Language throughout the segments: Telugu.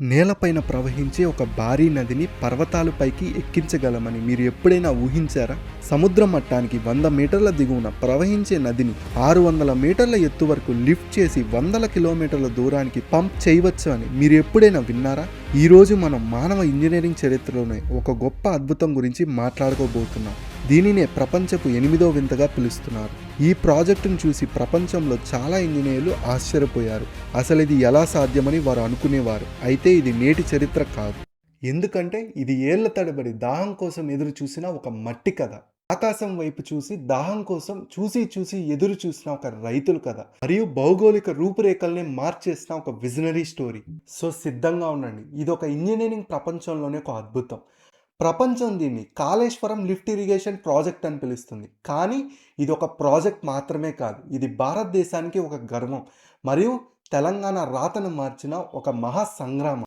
నేలపైన ప్రవహించే ఒక భారీ నదిని పర్వతాలపైకి ఎక్కించగలమని మీరు ఎప్పుడైనా ఊహించారా? సముద్ర మట్టానికి వంద మీటర్ల దిగువన ప్రవహించే నదిని ఆరు వందల మీటర్ల ఎత్తు వరకు లిఫ్ట్ చేసి వందల కిలోమీటర్ల దూరానికి పంప్ చేయవచ్చు అని మీరు ఎప్పుడైనా విన్నారా? ఈరోజు మనం మానవ ఇంజనీరింగ్ చరిత్రలోనే ఒక గొప్ప అద్భుతం గురించి మాట్లాడుకోబోతున్నాం. దీనినే ప్రపంచపు ఎనిమిదో వింతగా పిలుస్తున్నారు. ఈ ప్రాజెక్టును చూసి ప్రపంచంలో చాలా ఇంజనీర్లు ఆశ్చర్యపోయారు. అసలు ఇది ఎలా సాధ్యమని వారు అనుకునేవారు. అయితే ఇది నేటి చరిత్ర కాదు. ఎందుకంటే ఇది ఏళ్ళ తడబడి దాహం కోసం ఎదురు చూసిన ఒక మట్టి కథ. ఆకాశం వైపు చూసి దాహం కోసం చూసి చూసి ఎదురు చూసిన ఒక రైతుల కథ. మరియు భౌగోళిక రూపురేఖల్ని మార్చేసిన ఒక విజనరీ స్టోరీ. సో సిద్ధంగా ఉండండి. ఇది ఒక ఇంజనీరింగ్ ప్రపంచంలోనే ఒక అద్భుతం. ప్రపంచం దీన్ని కాళేశ్వరం లిఫ్ట్ ఇరిగేషన్ ప్రాజెక్ట్ అని పిలుస్తుంది. కానీ ఇది ఒక ప్రాజెక్ట్ మాత్రమే కాదు. ఇది భారతదేశానికి ఒక గర్వం. మరియు తెలంగాణ రాతను మార్చిన ఒక మహా సంగ్రామం.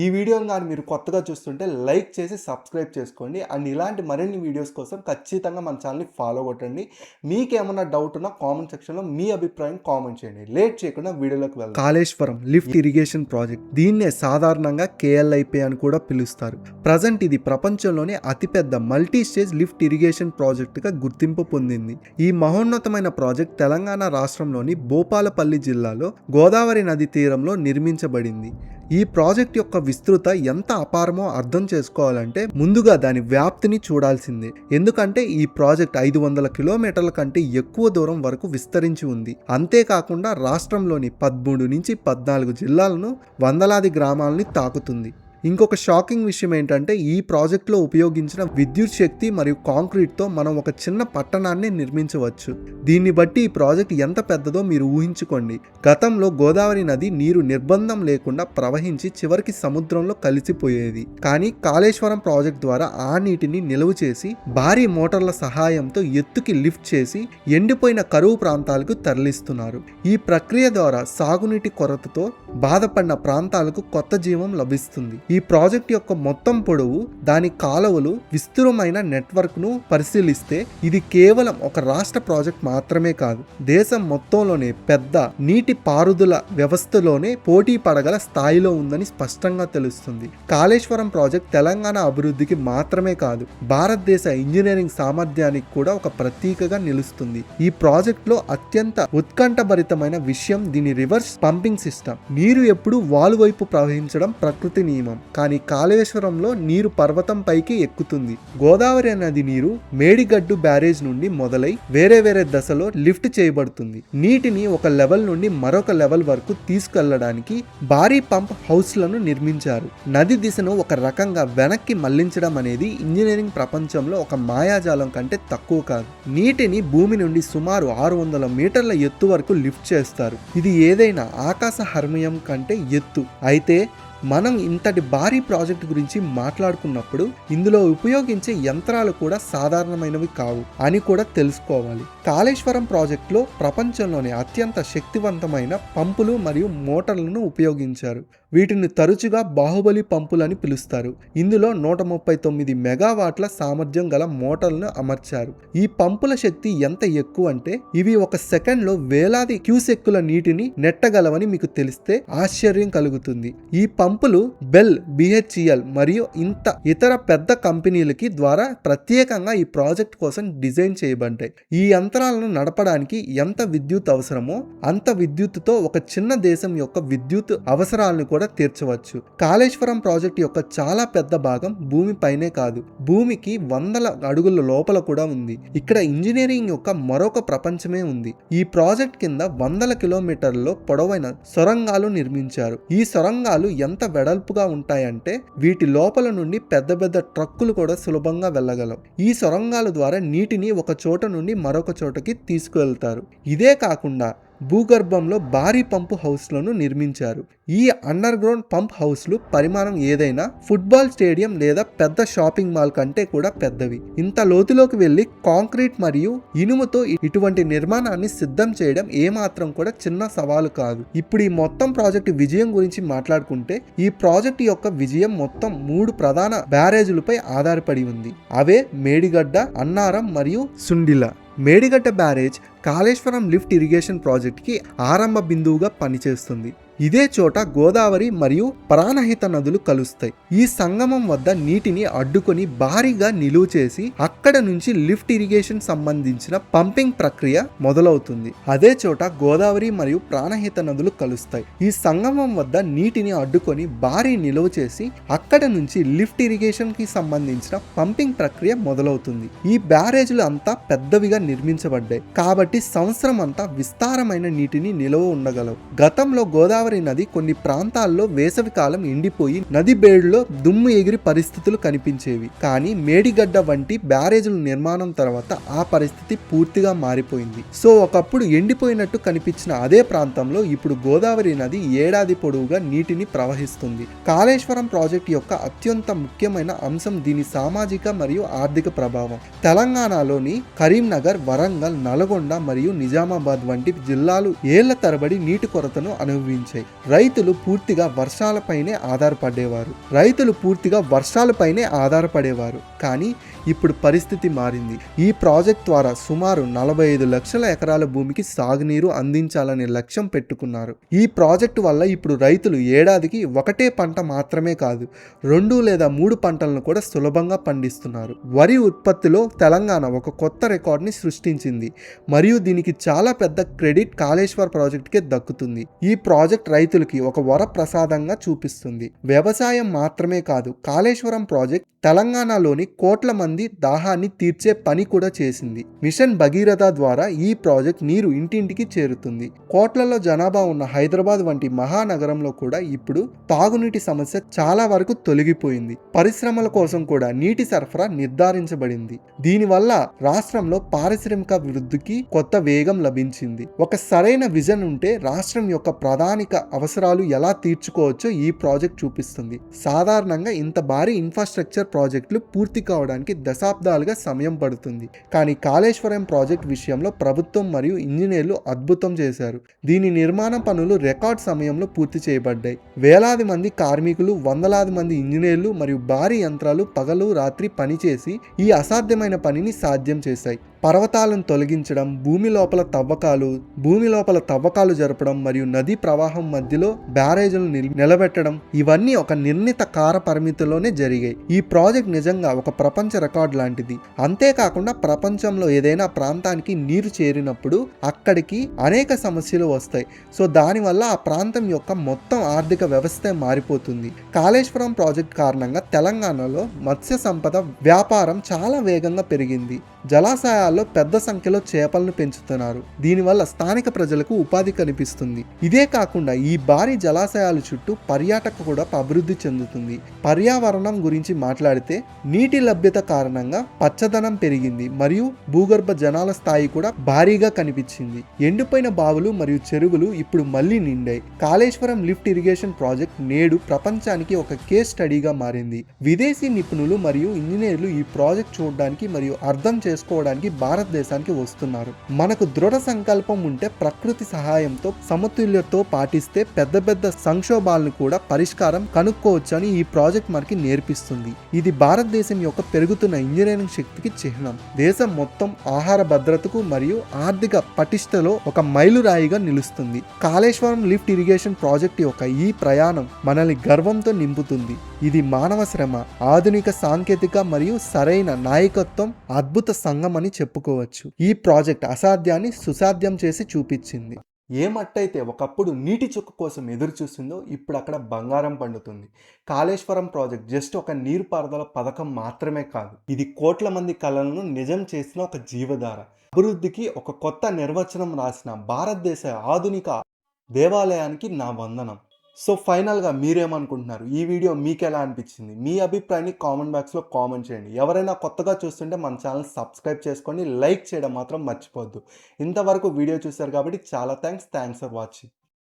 ఈ వీడియోని కానీ మీరు కొత్తగా చూస్తుంటే లైక్ చేసి సబ్స్క్రైబ్ చేసుకోండి. అండ్ ఇలాంటి మరిన్ని వీడియోస్ కోసం ఖచ్చితంగా మన ఛానల్ని ఫాలో కొట్టండి. మీకేమన్నా డౌట్ ఉన్నా కామెంట్ సెక్షన్లో మీ అభిప్రాయం కామెంట్ చేయండి. లేట్ చేయకుండా వీడియోలోకి వెళ్దాం. Kaleshwaram lift irrigation project. దీన్నే సాధారణంగా కేఎల్ఐపి అని కూడా పిలుస్తారు. ప్రజెంట్ ఇది ప్రపంచంలోనే అతిపెద్ద మల్టీ స్టేజ్ లిఫ్ట్ ఇరిగేషన్ ప్రాజెక్టుగా గుర్తింపు పొందింది. ఈ మహోన్నతమైన ప్రాజెక్ట్ తెలంగాణ రాష్ట్రంలోని భూపాలపల్లి జిల్లాలో గోదావరి నది తీరంలో నిర్మించబడింది. ఈ ప్రాజెక్ట్ యొక్క విస్తృత ఎంత అపారమో అర్థం చేసుకోవాలంటే ముందుగా దాని వ్యాప్తిని చూడాల్సిందే. ఎందుకంటే ఈ ప్రాజెక్ట్ ఐదు వందల కిలోమీటర్ల కంటే ఎక్కువ దూరం వరకు విస్తరించి ఉంది. అంతేకాకుండా రాష్ట్రంలోని పదమూడు నుంచి పద్నాలుగు జిల్లాలను వందలాది గ్రామాలని తాకుతుంది. ఇంకొక షాకింగ్ విషయం ఏంటంటే ఈ ప్రాజెక్ట్లో ఉపయోగించిన విద్యుత్ శక్తి మరియు కాంక్రీట్తో మనం ఒక చిన్న పట్టణాన్ని నిర్మించవచ్చు. దీన్ని బట్టి ఈ ప్రాజెక్ట్ ఎంత పెద్దదో మీరు ఊహించుకోండి. గతంలో గోదావరి నది నీరు నిర్బంధం లేకుండా ప్రవహించి చివరికి సముద్రంలో కలిసిపోయేది. కానీ కాళేశ్వరం ప్రాజెక్ట్ ద్వారా ఆ నీటిని నిలువ చేసి భారీ మోటార్ల సహాయంతో ఎత్తుకి లిఫ్ట్ చేసి ఎండిపోయిన కరువు ప్రాంతాలకు తరలిస్తున్నారు. ఈ ప్రక్రియ ద్వారా సాగునీటి కొరతతో బాధపడిన ప్రాంతాలకు కొత్త జీవం లభిస్తుంది. ఈ ప్రాజెక్ట్ యొక్క మొత్తం పొడవు దాని కాలువలు విస్తృతమైన నెట్వర్క్ను పరిశీలిస్తే ఇది కేవలం ఒక రాష్ట్ర ప్రాజెక్ట్ మాత్రమే కాదు దేశం మొత్తంలోనే పెద్ద నీటి పారుదల వ్యవస్థలోనే పోటీ పడగల స్థాయిలో ఉందని స్పష్టంగా తెలుస్తుంది. కాళేశ్వరం ప్రాజెక్ట్ తెలంగాణ అభివృద్ధికి మాత్రమే కాదు భారతదేశ ఇంజనీరింగ్ సామర్థ్యానికి కూడా ఒక ప్రతీకగా నిలుస్తుంది. ఈ ప్రాజెక్ట్లో అత్యంత ఉత్కంఠభరితమైన విషయం దీని రివర్స్ పంపింగ్ సిస్టమ్. నీరు ఎప్పుడు వాలు వైపు ప్రవహించడం ప్రకృతి నియమం. కానీ కాళేశ్వరంలో నీరు పర్వతం పైకి ఎక్కుతుంది. గోదావరి నది నీరు మేడిగడ్డు బ్యారేజ్ నుండి మొదలై వేరే వేరే దశలో లిఫ్ట్ చేయబడుతుంది. నీటిని ఒక లెవెల్ నుండి మరొక లెవెల్ వరకు తీసుకెళ్ళడానికి భారీ పంప్ హౌస్లను నిర్మించారు. నది దిశను ఒక రకంగా వెనక్కి మళ్ళించడం అనేది ఇంజనీరింగ్ ప్రపంచంలో ఒక మాయాజాలం కంటే తక్కువ కాదు. నీటిని భూమి నుండి సుమారు ఆరు వందల మీటర్ల ఎత్తు వరకు లిఫ్ట్ చేస్తారు. ఇది ఏదైనా ఆకాశ హర్మయం కంటే ఎత్తు. అయితే మనం ఇంతటి భారీ ప్రాజెక్ట్ గురించి మాట్లాడుకున్నప్పుడు ఇందులో ఉపయోగించే యంత్రాలు కూడా సాధారణమైనవి కావు అని కూడా తెలుసుకోవాలి. కాళేశ్వరం ప్రాజెక్టులో ప్రపంచంలోని అత్యంత శక్తివంతమైన పంపులు మరియు మోటార్లను ఉపయోగించారు. వీటిని తరచుగా బాహుబలి పంపులని పిలుస్తారు. ఇందులో నూట ముప్పై తొమ్మిది మెగావాట్ల సామర్థ్యం గల మోటార్లను అమర్చారు. ఈ పంపుల శక్తి ఎంత ఎక్కువ అంటే ఇవి ఒక సెకండ్లో వేలాది క్యూసెక్కుల నీటిని నెట్టగలవని మీకు తెలిస్తే ఆశ్చర్యం కలుగుతుంది. ఈ పంపులు బెల్ బిహెచ్ఈఎల్ మరియు ఇంత ఇతర పెద్ద కంపెనీలకి ద్వారా ప్రత్యేకంగా ఈ ప్రాజెక్ట్ కోసం డిజైన్ చేయబడ్డాయి. ఈ యంత్రాలను నడపడానికి ఎంత విద్యుత్ అవసరమో అంత విద్యుత్తుతో ఒక చిన్న దేశం యొక్క విద్యుత్ అవసరాలను కూడా తీర్చవచ్చు. కాళేశ్వరం ప్రాజెక్ట్ యొక్క చాలా పెద్ద భాగం భూమి పైనే కాదు. భూమికి వందల అడుగుల లోపల కూడా ఉంది. ఇక్కడ ఇంజనీరింగ్ యొక్క మరొక ప్రపంచమే ఉంది. ఈ ప్రాజెక్ట్ కింద వందల కిలోమీటర్లలో పొడవైన సొరంగాలు నిర్మించారు. ఈ సొరంగాలు ఎంత వెడల్పుగా ఉంటాయంటే వీటి లోపల నుండి పెద్ద పెద్ద ట్రక్కులు కూడా సులభంగా వెళ్ళగలవు ఈ సొరంగాల ద్వారా నీటిని ఒక చోట నుండి మరొక చోటకి తీసుకువెళ్తారు. ఇదే కాకుండా భూగర్భంలో భారీ పంపు హౌస్లను నిర్మించారు. ఈ అండర్ గ్రౌండ్ పంప్ హౌస్లు పరిమాణం ఏదైనా ఫుట్బాల్ స్టేడియం లేదా పెద్ద షాపింగ్ మాల్ కంటే కూడా పెద్దవి. ఇంత లోతులోకి వెళ్ళి కాంక్రీట్ మరియు ఇనుముతో ఇటువంటి నిర్మాణాన్ని సిద్ధం చేయడం ఏమాత్రం కూడా చిన్న సవాలు కాదు. ఇప్పుడు ఈ మొత్తం ప్రాజెక్టు విజయం గురించి మాట్లాడుకుంటే ఈ ప్రాజెక్టు యొక్క విజయం మొత్తం మూడు ప్రధాన బ్యారేజీలపై ఆధారపడి ఉంది. అవే మేడిగడ్డ అన్నారం మరియు Sundilla. Medigadda barrage Kaleshwaram lift irrigation ప్రాజెక్ట్కి ఆరంభ బిందువుగా పనిచేస్తుంది. ఇదే చోట గోదావరి మరియు ప్రాణహిత నదులు కలుస్తాయి. ఈ సంగమం వద్ద నీటిని అడ్డుకొని భారీగా నిలువ చేసి అక్కడ నుంచి లిఫ్ట్ ఇరిగేషన్ సంబంధించిన పంపింగ్ ప్రక్రియ మొదలవుతుంది. అదే చోట గోదావరి మరియు ప్రాణహిత నదులు కలుస్తాయి. ఈ సంగమం వద్ద నీటిని అడ్డుకొని భారీ నిలువ చేసి అక్కడ నుంచి లిఫ్ట్ ఇరిగేషన్కి సంబంధించిన పంపింగ్ ప్రక్రియ మొదలవుతుంది. ఈ బ్యారేజ్లు అంతా పెద్దవిగా నిర్మించబడ్డాయి. కాబట్టి సంవత్సరం అంతా విస్తారమైన నీటిని నిలువ ఉండగలవు. గతంలో గోదావరి నది కొన్ని ప్రాంతాల్లో వేసవికాలం ఎండిపోయి నది బేడులో దుమ్ము ఎగిరి పరిస్థితులు కనిపించేవి. కానీ మేడిగడ్డ వంటి బ్యారేజీల నిర్మాణం తర్వాత ఆ పరిస్థితి పూర్తిగా మారిపోయింది. సో ఒకప్పుడు ఎండిపోయినట్టు కనిపించిన అదే ప్రాంతంలో ఇప్పుడు గోదావరి నది ఏడాది పొడవుగా నీటిని ప్రవహిస్తుంది. కాళేశ్వరం ప్రాజెక్ట్ యొక్క అత్యంత ముఖ్యమైన అంశం దీని సామాజిక మరియు ఆర్థిక ప్రభావం. తెలంగాణలోని కరీంనగర్ వరంగల్ నల్గొండ మరియు నిజామాబాద్ వంటి జిల్లాలు ఏళ్ళ తరబడి నీటి కొరతను అనుభవించాయి. రైతులు పూర్తిగా వర్షాలపైనే ఆధారపడేవారు. రైతులు పూర్తిగా వర్షాలపైనే ఆధారపడేవారు. కానీ ఇప్పుడు పరిస్థితి మారింది. ఈ ప్రాజెక్ట్ ద్వారా సుమారు నలభై ఐదు లక్షల ఎకరాల భూమికి సాగునీరు అందించాలనే లక్ష్యం పెట్టుకున్నారు. ఈ ప్రాజెక్టు వల్ల ఇప్పుడు రైతులు ఏడాదికి ఒకటే పంట మాత్రమే కాదు రెండు లేదా మూడు పంటలను కూడా సులభంగా పండిస్తున్నారు. వరి ఉత్పత్తిలో తెలంగాణ ఒక కొత్త రికార్డుని సృష్టించింది. మరియు దీనికి చాలా పెద్ద క్రెడిట్ కాళేశ్వర్ ప్రాజెక్ట్కే దక్కుతుంది. ఈ ప్రాజెక్ట్ రైతులకి ఒక వర ప్రసాదంగా చూపిస్తుంది. వ్యవసాయం మాత్రమే కాదు కాళేశ్వరం ప్రాజెక్ట్ తెలంగాణలోని కోట్ల మంది దాహాన్ని తీర్చే పని కూడా చేసింది. మిషన్ భగీరథ ద్వారా ఈ ప్రాజెక్ట్ నీరు ఇంటింటికి చేరుతుంది. కోట్లలో జనాభా ఉన్న హైదరాబాద్ వంటి మహానగరంలో కూడా ఇప్పుడు తాగునీటి సమస్య చాలా వరకు తొలగిపోయింది. పరిశ్రమల కోసం కూడా నీటి సరఫరా నిర్ధారించబడింది. దీనివల్ల రాష్ట్రంలో పారిశ్రామిక వృద్ధికి కొత్త వేగం లభించింది. ఒక సరైన విజన్ ఉంటే రాష్ట్రం యొక్క ప్రధాని ప్రాధానిక అవసరాలు ఎలా తీర్చుకోవచ్చో ఈ ప్రాజెక్ట్ చూపిస్తుంది. సాధారణంగా ఇంత భారీ ఇన్ఫ్రాస్ట్రక్చర్ ప్రాజెక్టులు పూర్తి కావడానికి దశాబ్దాలుగా సమయం పడుతుంది. కానీ కాళేశ్వరం ప్రాజెక్ట్ విషయంలో ప్రభుత్వం మరియు ఇంజనీర్లు అద్భుతం చేశారు. దీని నిర్మాణ పనులు రికార్డ్ సమయంలో పూర్తి చేయబడ్డాయి. వేలాది మంది కార్మికులు వందలాది మంది ఇంజనీర్లు మరియు భారీ యంత్రాలు పగలు రాత్రి పనిచేసి ఈ అసాధ్యమైన పనిని సాధ్యం చేశాయి. పర్వతాలను తొలగించడం భూమి లోపల తవ్వకాలు భూమి లోపల తవ్వకాలు జరపడం మరియు నదీ ప్రవాహం మధ్యలో బ్యారేజీలు నిలబెట్టడం ఇవన్నీ ఒక నిర్ణీత కార పరిమితిలోనే జరిగాయి. ఈ ప్రాజెక్ట్ నిజంగా ఒక ప్రపంచ రికార్డ్ లాంటిది. అంతేకాకుండా ప్రపంచంలో ఏదైనా ప్రాంతానికి నీరు చేరినప్పుడు అక్కడికి అనేక సమస్యలు వస్తాయి. సో దానివల్ల ఆ ప్రాంతం యొక్క మొత్తం ఆర్థిక వ్యవస్థే మారిపోతుంది. కాళేశ్వరం ప్రాజెక్ట్ కారణంగా తెలంగాణలో మత్స్య సంపద వ్యాపారం చాలా వేగంగా పెరిగింది. జలాశయాల్లో పెద్ద సంఖ్యలో చేపలను పెంచుతున్నారు. దీనివల్ల స్థానిక ప్రజలకు ఉపాధి కనిపిస్తుంది. ఇదే కాకుండా ఈ భారీ జలాశయాల చుట్టూ పర్యాటక కూడా అభివృద్ధి చెందుతుంది. పర్యావరణం గురించి మాట్లాడితే నీటి లభ్యత కారణంగా పచ్చదనం పెరిగింది మరియు భూగర్భ జనాల స్థాయి కూడా భారీగా కనిపించింది. ఎండిపోయిన బావులు మరియు చెరువులు ఇప్పుడు మళ్ళీ నిండాయి. కాళేశ్వరం లిఫ్ట్ ఇరిగేషన్ ప్రాజెక్ట్ నేడు ప్రపంచానికి ఒక కేస్ స్టడీగా మారింది. విదేశీ నిపుణులు మరియు ఇంజనీర్లు ఈ ప్రాజెక్ట్ చూడడానికి మరియు అర్థం చేసుకోవడానికి భారతదేశానికి వస్తున్నారు. మనకు దృఢ సంకల్పం ఉంటే ప్రకృతి సహాయంతో సమతుల్యతో పాటిస్తే పెద్ద పెద్ద సంక్షోభాలను కూడా పరిష్కారం కనుక్కోవచ్చని ఈ ప్రాజెక్ట్ మనకి నేర్పిస్తుంది. ఇది భారతదేశం యొక్క పెరుగుతున్న ఇంజనీరింగ్ శక్తికి చిహ్నం. దేశం మొత్తం ఆహార భద్రతకు మరియు ఆర్థిక పటిష్టలో ఒక మైలురాయిగా నిలుస్తుంది. కాళేశ్వరం లిఫ్ట్ ఇరిగేషన్ ప్రాజెక్ట్ యొక్క ఈ ప్రయాణం మనల్ని గర్వంతో నింపుతుంది. ఇది మానవ శ్రమ ఆధునిక సాంకేతిక మరియు సరైన నాయకత్వం అద్భుత సంఘం అని చెప్పుకోవచ్చు. ఈ ప్రాజెక్ట్ అసాధ్యాన్ని సుసాధ్యం చేసి చూపించింది. ఏ మట్టయితే ఒకప్పుడు నీటి చుక్క కోసం ఎదురు చూసిందో ఇప్పుడు అక్కడ బంగారం పండుతుంది. కాళేశ్వరం ప్రాజెక్ట్ జస్ట్ ఒక నీరుపారుదల పథకం మాత్రమే కాదు. ఇది కోట్ల మంది కళలను నిజం చేసిన ఒక జీవధార. అభివృద్ధికి ఒక కొత్త నిర్వచనం రాసిన భారతదేశ ఆధునిక దేవాలయానికి నా వందనం. సో ఫైనల్గా మీరేమనుకుంటున్నారు? ఈ వీడియో మీకు ఎలా అనిపించింది? మీ అభిప్రాయాన్ని కామెంట్ బాక్స్లో కామెంట్ చేయండి. ఎవరైనా కొత్తగా చూస్తుంటే మన ఛానల్ సబ్స్క్రైబ్ చేసుకొని లైక్ చేయడం మాత్రం మర్చిపోద్దు ఇంతవరకు వీడియో చూశారు కాబట్టి చాలా థ్యాంక్స్. Thanks for watching.